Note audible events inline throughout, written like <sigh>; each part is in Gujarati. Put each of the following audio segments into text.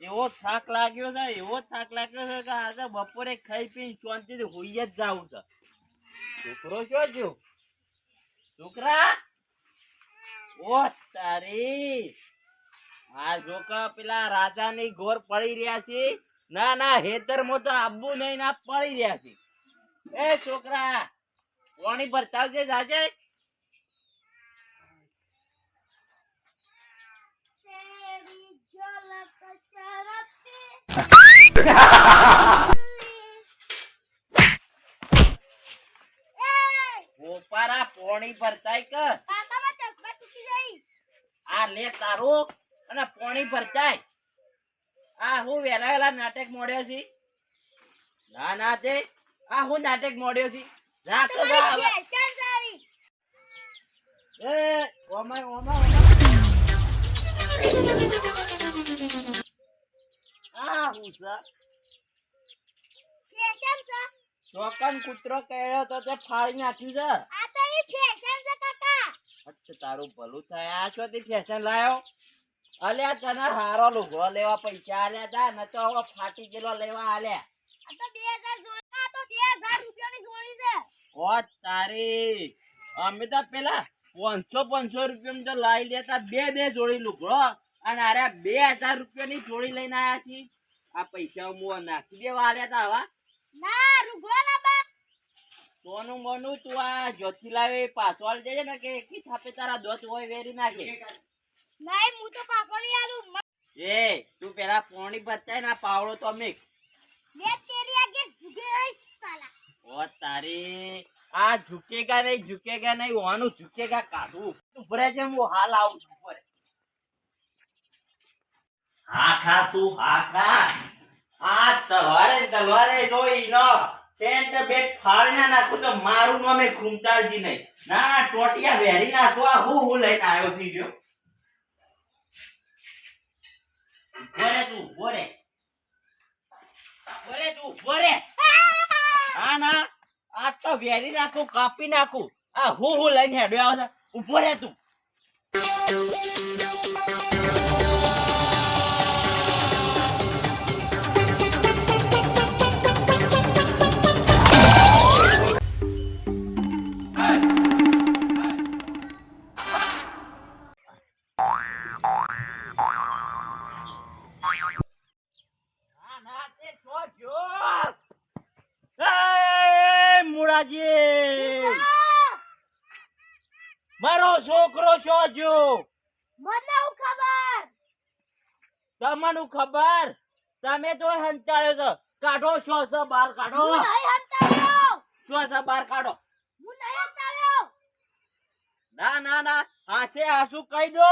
એવો થાક લાગ્યો છે, એવો થાક લાગ્યો છે કે આજે બપોરે ખાઈ પીને શાંતિથી હોઈએ જ જવું છે. છોકરો શું થયો? છોકરા? ઓ તારી. આ જોકા પેલા રાજાની ગોર પડી રહ્યા છે. ના ના હેતરમાં તો આબુ નહીં, ના, પડી રહ્યા છે. એ છોકરા, પાણી ભરતાવજે જાજે. ઓપારા પાણી ભરતાય કે? આ લે તારું અને પાણી ભરતાય. આ હું વેલા વેલા નાટક મોડ્યો છે. ના ના તે આ હું નાટક મોડ્યો છે. રાખો જા. એ ઓમાય ઓમા ઓમા. આ હું છે કૂતરો કહેલો તો તે ફાળી નાખ્યું છે. અચ્છા, તારું ભલું થાય. આ છો તે ફેશન લાયો? અલ્યા, તને હારો લુગો લેવા પૈસા આલ્યા તા, ન તો હવે ફાટી ગયેલો લેવા આલ્યા. ઓ તારી. અમે તો પેલા પાંચસો પાંચસો રૂપિયા તો લાવી લેતા બે બે જોડી લુગડો. અને અરે બે હજાર રૂપિયાની જોડી લઈને આયા છીએ આ પૈસા મો નાખી દેવા આલ્યા તા હવા. સોનું મોનું તું આ જોથી લાવે પાછો જઈએ દેજે ને કે એકી થાપે તારા દોત હોય વેરી નાખે. એ તું પેલા પોણી ભરતાય ના પાવડો તો મેક ઓ તારી આ ઝુકેગા નહીં ઝુકેગા નહીં ઓનું ઝુકેગા કાઢું. તું ભરે છે હું હાલ આવું છું ભરે હા તું હા આ તલવારે તલવારે જોઈ નો ટેન્ટ બેટ ફાળના નાખું તો મારું નામે ખૂમતાળજી નહીં. ના ના ટોટિયા વેરી નાખો. આ હું હું લઈને આવ્યો છું જો બોરે તું બોરે ભરે તું બોરે હા ના, આ તો વેરી નાખું, કાપી નાખું. આ હું હું લઈને હેડ્યો આવે છે. ઊભો રે તું. છોકરો છો? જો તમને ખબર? તમે તો હંતાળ્યો છો. કાઢો છો છો? બાર કાઢો. છો છો? બહાર કાઢો. ના ના ના. હાસે હાસુ કહી દો.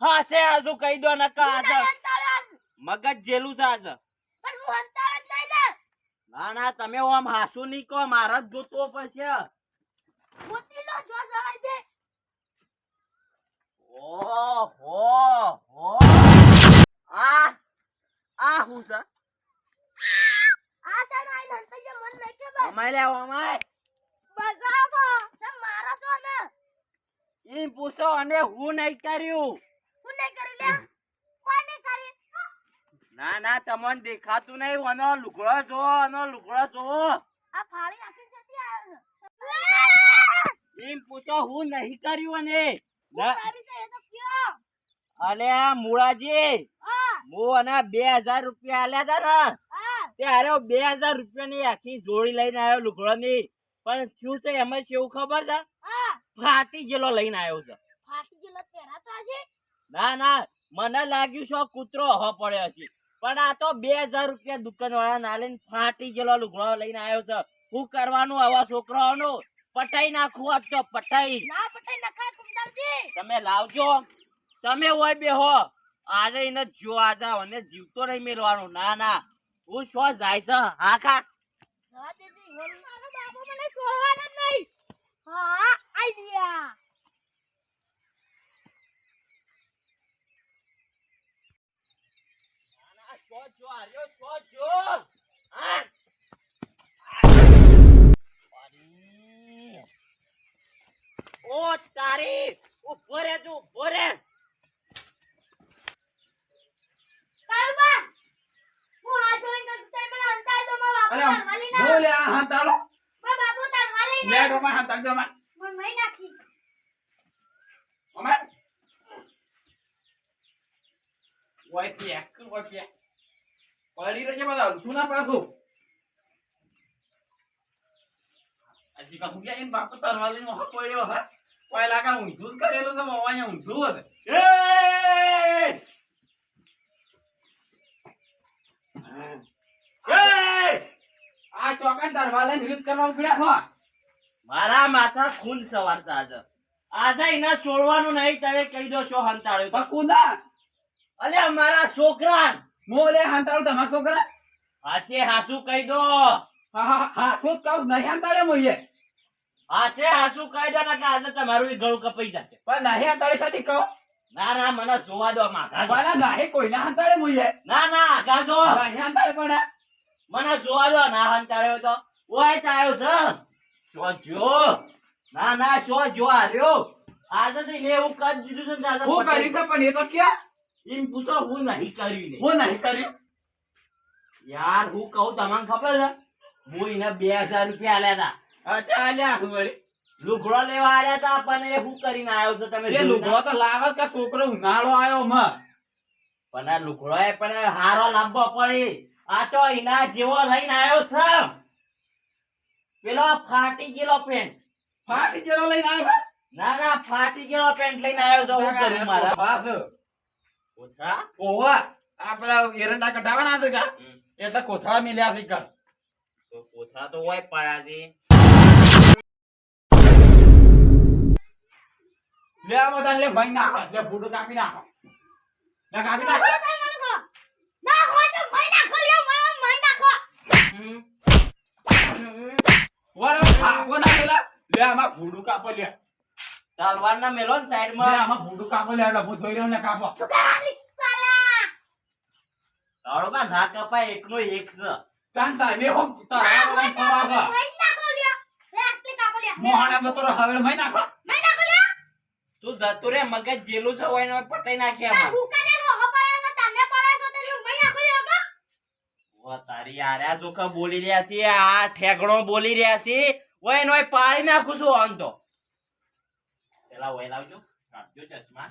હાસે હાસુ કહી દો નકા આજ મગજ જેલું છે આજ. ના. ના તમે ઓમ હાસુ નહીં કહો મારા જ જોતો પડશે ઓહો આ આ હું છે અમાય ઈ પૂછો અને હું નહીં કર્યું ના ના તમને દેખાતું નહીં આનો લુગડો જો આનો લુગડો જો એમ પૂછો હું નહીં કર્યું અને ના, અલે મુળાજી. હું. અને બે હજાર રૂપિયા આલ્યા હતા ને. ત્યારે બે હજાર રૂપિયાની આખી જોડી લઈને આવ્યો લુગડો ની પણ થયું છે એમાં શું ખબર છે? ફાટી ગયેલો લઈને આવ્યો છે. ના ના. મને લાગ્યું છે કૂતરો હો પડ્યો છે પણ આ તો બે હજાર રૂપિયા દુકાન વાળા ના લઈને ફાટી ગયેલો લુગડો લઈને આવ્યો છે. શું કરવાનું આવા છોકરાઓનું? પટાઈ નાખવું આજ તો પટાઈ. તમે લાવજો. તમે હોય બે હો. આજે એને જો આજે અને જીવતો નહીં મેળવાનું. ના ના. હું શો જાય છે? હા ખા ના, ના, શું જો આર્યો શું જો. હા? અરે. ઓ તારી. ઊભો રે તું ઊભો રે પડી રહેજે બધા જૂના પાછું Así que Julia en bajo tarvalin ojo por ojo. કોઈ લાગા ઊંધું જ કરેલું છે મોવા અહીંયા ઊંધું જ! આ ચોકન લઈને યુદ્ધ કરવા પડ્યા છો? મારા માથા ખૂન સવાર છે આજે. આજે એના છોડવાનું નહીં તમે કહી દો શું હંતાળ્યો તો પકુદા અલે અમારા છોકરા મોલે હાંતાળું તમારા છોકરા હાસે હાસુ કહી દો. હા હા હા તો કહું નહીં હાંતાળે મોઈએ. હાસે હાસુ કહી દો ને કે આજે તમારું ગળું કપાઈ જશે. પણ નહીં હાંતાળે સાથે કહો. ના ના મને જોવા દો માગા. પણ નહીં હાંતાળે મોઈએ ના ના આગા નહીં હાંતાળે પણ મને જોવા દો ના હંતાળ્યો તો. ઓય તાયો છે. શો જો? ના ના શો જો આર્યો આજે તો એને એવું કરી દીધું છે દાદા હું કરી છે પણ એ તો ક્યાં? એમ પૂછો હું નહીં કરી ને હું નહીં કર્યું. યાર હું કહું તમને ખબર છે? હું એને બે હજાર રૂપિયા આલ્યા હતા. લુગડો લેવા આવ્યા હતા પણ એ કરીને આવ્યો છો તમે એ લુગડો તો લાવે કે છોકરો ઉનાળો આવ્યો માં. પણ આ લુગડો એ પણ હારો લાંબો પડી. આ તો એના જેવો લઈને આવ્યો છે. પેલો ફાટી ગયેલો પેન્ટ. ફાટી જેલો લઈને આવ્યો ના ના ફાટી ગયેલો પેન્ટ લઈને આવ્યો છો હું કરું મારા. બાપ કોથળા? ઓવા આપડા એરંડા કઢાવાના હતા એટલે કોથળા મિલ્યા છે કર તો કોથળા તો હોય પડ્યા લે બધા લે ભાઈ નાખો. લે ફૂટો કાપી નાખો. લે કાપી નાખો. ના હોય તો ભાઈ નાખો લે મને ભાઈ નાખો. હમ. વાળો ખાવો ના લે લે આમાં ફૂડું કાપો લે. તલવારના મેલો ને સાઈડમાં આમાં ફૂડું કાપો લે એટલે હું જોઈ રહ્યો ને કાપો. તારો બા ના કપાય એકનો એક છે. તાન તારે હો તારા મહી નાખો લ્યો. લે કાપો લ્યો. મોહાણા તો હવે મહી નાખો. નાખો તું જતો રે મગજ જેલું છે હોય ને પટાઈ નાખે આમાં. હુકા દે મોહ પડ્યા ને તમને પડ્યા તો લ્યો મહી નાખો લ્યો કા ઓ તારી આર્યા જોખા બોલી રહ્યા છે આ ઠેકડો બોલી રહ્યા છે. ઓય નોય પાળી નાખું છું આમ તો. પેલા ઓય લાવજો રાખજો ચશ્મા.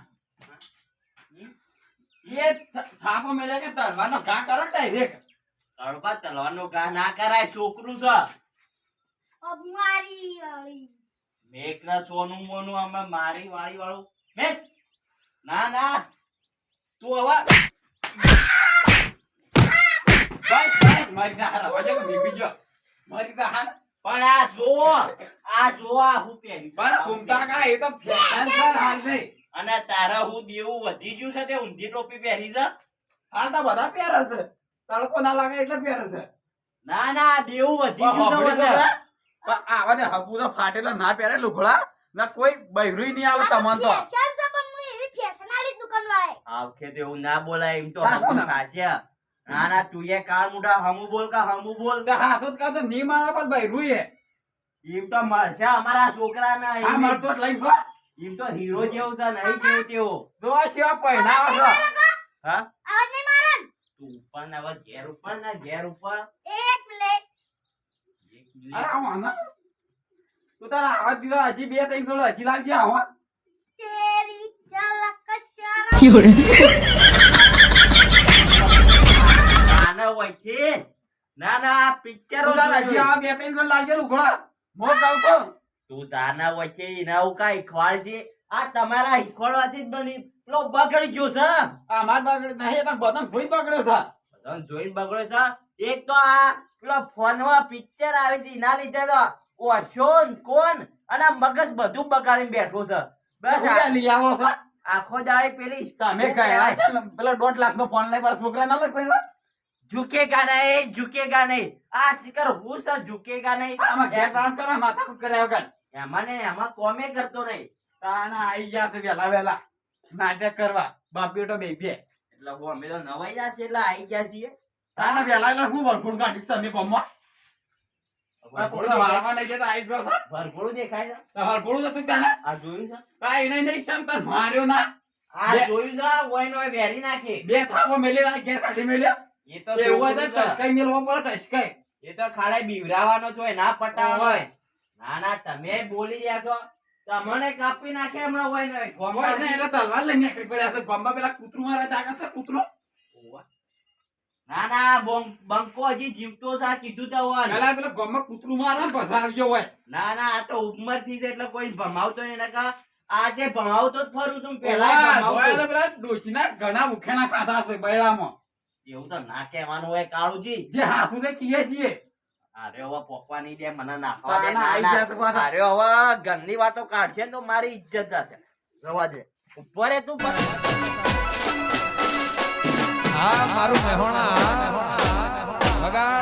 એ થાપો મેલે કે તરવાનો ઘા કરો ડાયરેક્ટ તળપા તલવાનો ઘા ના કરાય છોકરું છે. અબ મારી વાળી. મેઘના સોનું મોનું અમે મારી વાળી વાળું. મેઘ! ના ના. તું હવે ભાઈ ભાઈ મારી ના હારા. વાજે કે બીબી જો મારી ના પણ આ જો આ જો આ હું પહેર્યું પણ ઘૂમતા કા? એ તો ફેશન છે હાલ નહીં અને તારા હું દેવું વધી ગયું છે તે ઊંધી ટોપી પહેરી છે? હાલ તો બધા પહેરે છે. તડકો ના લાગે એટલે પહેરે છે. ના ના આ દેવું વધી ગયું છે પણ આવા ને હપુ તો ફાટેલા ના પહેરે લુખડા ના કોઈ બૈરુંય નહીં આવે તમને તો ફેશન છે પણ હું એવી ના બોલાય એમ તો હા, હમું ના. ના ના તું એ કાળ મુઠા હમુ બોલ કા હમું બોલ. તે હાસુ જ કહો તો ની મારા પર બૈરુંય એમ તો મળશે અમારા છોકરાના આ એમ મળતો લઈ ફરો એમ તો હીરો જેવું છે નહીં જેવું તેવો. જો. આ છો હા? આવાજ નહીં મારો. તું ઉપર ને ઘેર ઉપર ના ઘેર ઉપર. એક એક મિનિટ. અરે આવો ના તું તારા આવાજ દીધો હજી બે ત્રણ થોડો હજી લાવજે આવો. તેરી ઝલક શરમ. <laughs> આના વચ્ચે ના ના આ પિક્ચરો તારા હજી આવા બે ત્રણ થોડો લુગડા મો કહું છું? તું જાના વચ્ચે એના હું કાઈ ખવાડ છે. આ તમારા હિખવાડવાથી જ બની. પેલો બગડી ગયો છે અમાર બગડે નહીં તો બદન જોઈ બગડ્યો છે. બધાને જોઈને બગડો છે એક તો આ પેલો ફોનમાં પિક્ચર આવે છે એના લીધે તો ઓશોન કોણ અને મગજ બધું બગાડીને બેઠો છે. બસ લઈ આવો છો? આખો દાય પેલી તમે ને પેલો દોઢ લાખ નો ફોન લઈ પાછા છોકરા ના લઈ પડ્યો ઝુકેગા નહીં ઝુકેગા નહીં. આ શિકર હું છે ઝુકેગા નહીં. આમાં ઘેર કામ કરો માથા કૂટ કર્યા વગર એમાં ને એમાં કોમે કરતો નહીં. તાના આઈ ગયા છે વેલા વેલા નાટક કરવા. બાપ બેટો બે બે એટલે હું અમે તો નવાઈ જશે એટલે આવી ગયા છીએ. તાના વેલા એટલે હું ભરપૂર દેખાય- ગયો છો. છે હતું તાના? આ જોયું છે? કાઈ નહીં નહીં શામ માર્યો ના? આ જોયું છે ઓય નો વેરી નાખી. બે થાપો મેલી ના ઘેર કાઢી મેલ્યો. એ તો એવું હોય તો ટસકાઈ મેલવો પડે ટસકાઈ એ તો ખાલી બીવરાવાનો હોય ના પટાવાનો હોય. ના ના તમે બોલી રહ્યા છો. તમને કાપી નાખે હમણાં હોય ને ને એટલે તલવાર લઈને નીકળી પડ્યા છે. ગોમમાં પેલા કૂતરું મારે તાકાત છે કૂતરો? ના ના બંકો હજી જીવતો છે આ કીધું તો હોય પેલા પેલા ગોમમાં કૂતરું મારે ભસાવજો હોય. ના ના આ તો ઉંમરથી છે એટલે કોઈ ભમાવતો નહીં. નકર આજે ભમાવતો જ ફરું છું પેલા પેલા ડોશીના ઘણા મુખેના ખાધા છે બૈરામાં. એવું તો ના કહેવાનું હોય કાળુજી. જે હાસુ કીએ છીએ. અરે હવે પોકવાની દે મને નાખવા દે અરે હવે ઘરની વાતો કાઢશે તો મારી ઇજ્જત જશે. રવા દે. ઉપર તું બસ હા મારું મહેણા બગાડ